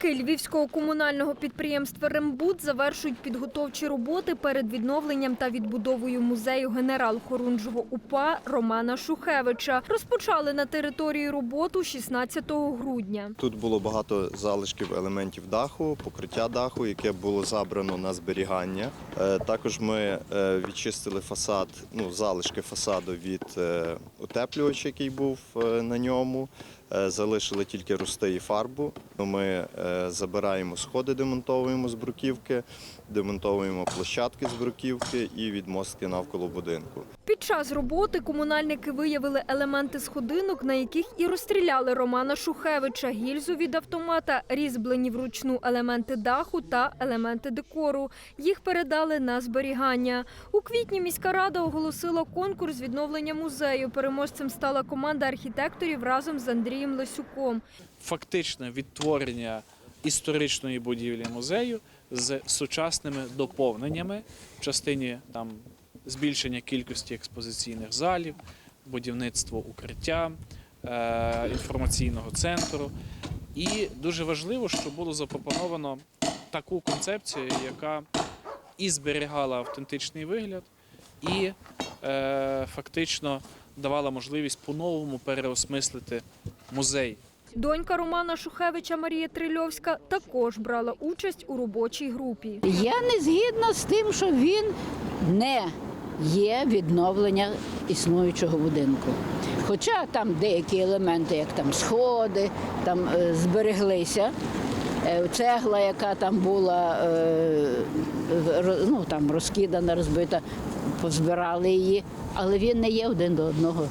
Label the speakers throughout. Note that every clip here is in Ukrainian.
Speaker 1: Працівники львівського комунального підприємства Рембут завершують підготовчі роботи перед відновленням та відбудовою музею генерал-хорунжого УПА Романа Шухевича. Розпочали на території роботу 16 грудня.
Speaker 2: Тут було багато залишків елементів даху, покриття даху, яке було забрано на зберігання. Е, Також ми е, відчистили фасад, ну залишки фасаду від е, утеплювача, який був на ньому. Е, Залишили тільки русти і фарбу. Ми е, забираємо сходи, демонтовуємо з бруківки, демонтовуємо площадки з бруківки і відмостки навколо будинку.
Speaker 1: Під час роботи комунальники виявили елементи сходинок, на яких і розстріляли Романа Шухевича, гільзу від автомата, різьблені вручну елементи даху та елементи декору. Їх передали на зберігання. У квітні міська рада оголосила конкурс відновлення музею. Переможцем стала команда архітекторів разом з Андрієм Лесюком.
Speaker 3: фактичне відтворення історичної будівлі музею з сучасними доповненнями в частині там збільшення кількості експозиційних залів, будівництво укриття, е, інформаційного центру. І дуже важливо, що було запропоновано таку концепцію, яка і зберігала автентичний вигляд, і е, фактично давала можливість по-новому переосмислити музей
Speaker 1: Донька Романа Шухевича Марія Трильовська також брала участь у робочій групі.
Speaker 4: Я не згідна з тим, що він не є відновлення існуючого будинку. Хоча там деякі елементи, як там сходи, там е, збереглися. Е, Цегла, яка там була е, ну, там розкидана, розбита, позбирали її, але він не є один до одного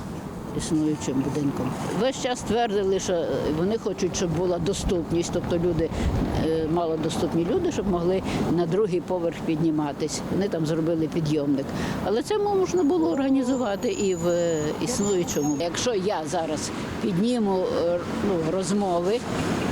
Speaker 4: існуючим будинком. Весь час твердили, що е, вони хочуть, щоб була доступність, тобто люди, е, малодоступні люди, щоб могли на другий поверх підніматись. Вони там зробили підйомник. Але це можна було організувати і в е, існуючому. Якщо я зараз підніму ну, розмови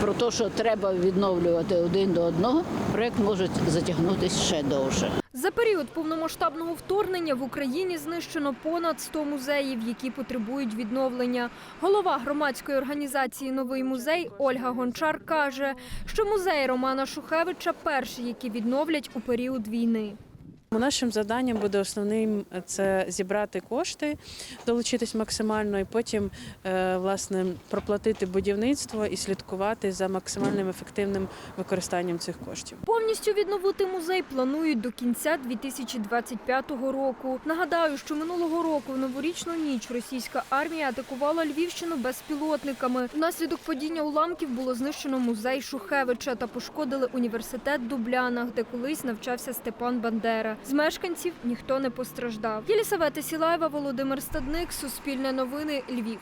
Speaker 4: про те, що треба відновлювати один до одного, проект може затягнутися ще довше.
Speaker 1: За період повномасштабного вторгнення в Україні знищено понад 100 музеїв, які потребують відновлення. Голова громадської організації Новий музей Ольга Гончар каже, що музей Романа Шухевича перші, які відновлять у період війни.
Speaker 5: Нашим завданням буде основним це зібрати кошти, долучитись максимально і потім е, власне проплатити будівництво і слідкувати за максимальним ефективним використанням цих коштів.
Speaker 1: Повністю відновити музей планують до кінця 2025 року. Нагадаю, що минулого року в новорічну ніч російська армія атакувала Львівщину безпілотниками. Внаслідок падіння уламків було знищено музей Шухевича та пошкодили університет в Дублянах, де колись навчався Степан Бандера. З мешканців ніхто не постраждав. Єлісавета Сілаєва, Володимир Стадник, Суспільне новини, Львів.